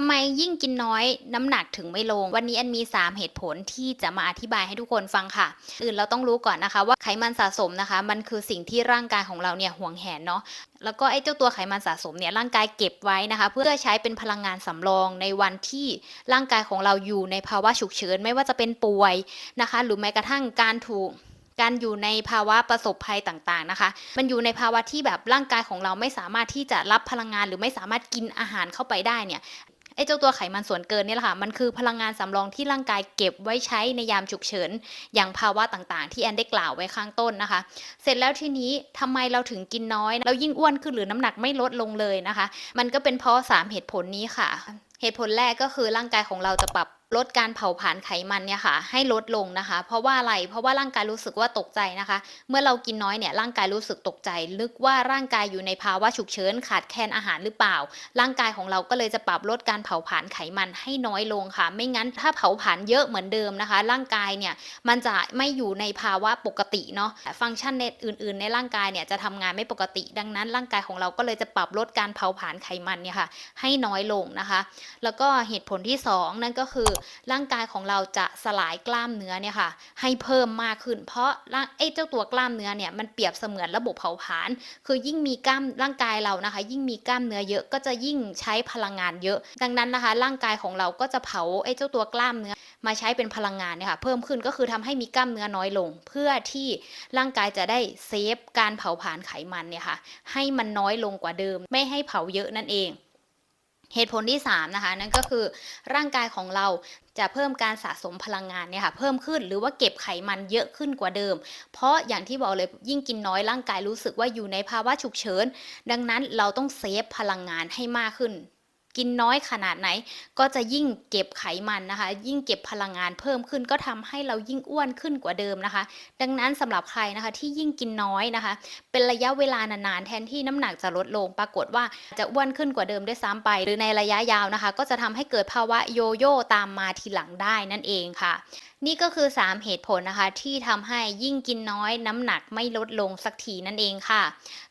ำไมยิ่งกินน้อยน้ำหนักถึงไม่ลง วันนี้แอนมี 3 เหตุผลที่จะมาอธิบายให้ทุกคนฟังค่ะ อื่นเราต้องรู้ก่อนนะคะว่าไขมันสะสมนะคะ มันคือสิ่งที่ร่างกายของเราเนี่ยห่วงแหนเนาะแล้วก็ไอ้เจ้าตัวไขมันสะสมเนี่ยร่างกายเก็บไว้นะคะ เพื่อใช้เป็นพลังงานสำรองในวันที่ร่างกายของเราอยู่ในภาวะฉุกเฉินไม่ว่าจะเป็นป่วยนะคะ หรือแม้กระทั่งการถูกการอยู่ในภาวะประสบภัยต่างๆนะคะ มันอยู่ในภาวะที่แบบร่างกายของเราไม่สามารถที่จะรับพลังงาน หรือไม่สามารถกินอาหารเข้าไปได้เนี่ย ไอ้เจ้าตัวไขมันส่วนเกินเนี่ยแหละค่ะ มันคือพลังงานสำรองที่ร่างกายเก็บไว้ใช้ในยามฉุกเฉิน อย่างภาวะต่างๆ ที่แอนได้กล่าวไว้ข้างต้นนะคะ เสร็จแล้วทีนี้ทำไมเราถึงกินน้อย เรายิ่งอ้วนขึ้นหรือน้ำหนักไม่ลดลงเลยนะคะ มันก็เป็นเพราะ 3 เหตุผลนี้ค่ะ เหตุผลแรกก็คือร่างกายของเราจะปรับ ลดการเผาผลาญไขมันเนี่ยค่ะให้ลดลงนะคะ เพราะว่าอะไรเพราะว่าร่างกายรู้สึกว่าตกใจนะคะ เมื่อเรากินน้อยเนี่ยร่างกายรู้สึกตกใจนึกว่าร่างกายอยู่ในภาวะฉุกเฉินขาดแคลนอาหารหรือเปล่า ร่างกายของเราก็เลยจะปรับลดการเผาผลาญไขมันให้น้อยลงค่ะ ไม่งั้นถ้าเผาผลาญเยอะเหมือนเดิมนะคะ ร่างกายเนี่ยมันจะไม่อยู่ในภาวะปกติเนาะฟังก์ชันในอื่น ๆ ในร่างกายเนี่ยจะทำงานไม่ปกติ ดังนั้น ร่างกายของเราก็เลยจะปรับลดการเผาผลาญไขมันเนี่ยค่ะให้น้อยลงนะคะ แล้วก็เหตุผลที่สองนั่นก็คือร่างกายของเราจะสลายกล้ามเนื้อเนี่ยค่ะให้เพิ่มมากขึ้น เพราะร่างไอ้เจ้าตัวกล้ามเนื้อเนี่ยมันเปรียบเสมือนระบบเผาผลาญคือยิ่งมีกล้ามร่างกายเรานะคะ ยิ่งมีกล้ามเนื้อเยอะก็จะยิ่งใช้พลังงานเยอะ ดังนั้นนะคะ ร่างกายของเราก็จะเผาไอ้เจ้าตัวกล้ามเนื้อมาใช้เป็นพลังงานเนี่ยค่ะเพิ่มขึ้นก็คือทำให้มีกล้ามเนื้อน้อยลง เพื่อที่ร่างกายจะได้เซฟการเผาผลาญไขมันเนี่ยค่ะให้มันน้อยลงกว่าเดิม ไม่ให้เผาเยอะนั่นเอง เหตุผลที่3นะคะนั่นก็คือร่างกายของเราจะเพิ่มการสะสมพลังงานเนี่ยค่ะเพิ่มขึ้นหรือว่าเก็บไขมันเยอะขึ้นกว่าเดิม เพราะอย่างที่บอกเลยยิ่งกินน้อยร่างกายรู้สึกว่าอยู่ในภาวะฉุกเฉินดังนั้นเราต้องเซฟพลังงานให้มากขึ้น กินน้อยขนาดไหน ก็จะยิ่งเก็บไขมันนะคะ ยิ่งเก็บพลังงานเพิ่มขึ้น ก็ทำให้เรายิ่งอ้วนขึ้นกว่าเดิมนะคะ ดังนั้นสำหรับใครนะคะที่ยิ่งกินน้อยนะคะ เป็นระยะเวลานานๆแทนที่น้ำหนักจะลดลง ปรากฏว่าจะอ้วนขึ้นกว่าเดิมด้วยซ้ำไป หรือในระยะยาวนะคะ ก็จะทำให้เกิดภาวะโยโย่ตามมาทีหลังได้นั่นเองค่ะนี่ก็คือ 3 เหตุผลนะคะ ที่ทำให้ยิ่งกินน้อยน้ำหนักไม่ลดลงสักทีนั่นเองค่ะ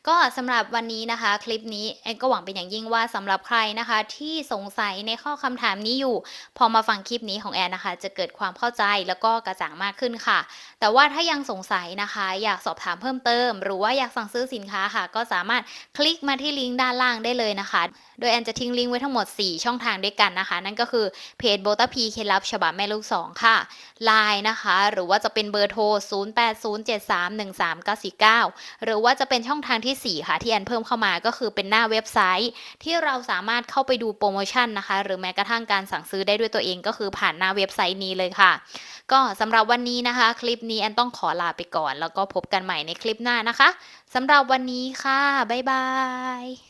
ก็สำหรับวันนี้นะคะ คลิปนี้แอนก็หวังเป็นอย่างยิ่งว่าสำหรับใครนะคะที่สงสัยในข้อคำถามนี้อยู่ พอมาฟังคลิปนี้ของแอนนะคะ จะเกิดความเข้าใจแล้วก็กระจ่างมากขึ้นค่ะ แต่ว่าถ้ายังสงสัยนะคะ อยากสอบถามเพิ่มเติม หรือว่าอยากสั่งซื้อสินค้าค่ะ ก็สามารถคลิกมาที่ลิงก์ด้านล่างได้เลยนะคะ โดยแอนจะทิ้งลิงก์ไว้ทั้งหมด 4 ช่องทางด้วยกันนะคะ นั่นก็คือเพจโบตาพีเคลับฉบับแม่ลูกสองค่ะไลน์นะคะ หรือว่าจะเป็นเบอร์โทร 0807313949 หรือว่าจะเป็นช่องทางทีสี่ 4 ค่ะ ที่แอนเพิ่มเข้ามาก็คือเป็นหน้าเว็บไซต์ ที่เราสามารถเข้าไปดูโปรโมชั่นนะคะ หรือแม้กระทั่งการสั่งซื้อได้ด้วยตัวเองก็คือผ่านหน้าเว็บไซต์นี้เลยค่ะ ก็สำหรับวันนี้นะคะ คลิปนี้แอนต้องขอลาไปก่อน แล้วก็พบกันใหม่ในคลิปหน้านะคะสำหรับวันนี้ค่ะ บ๊ายบาย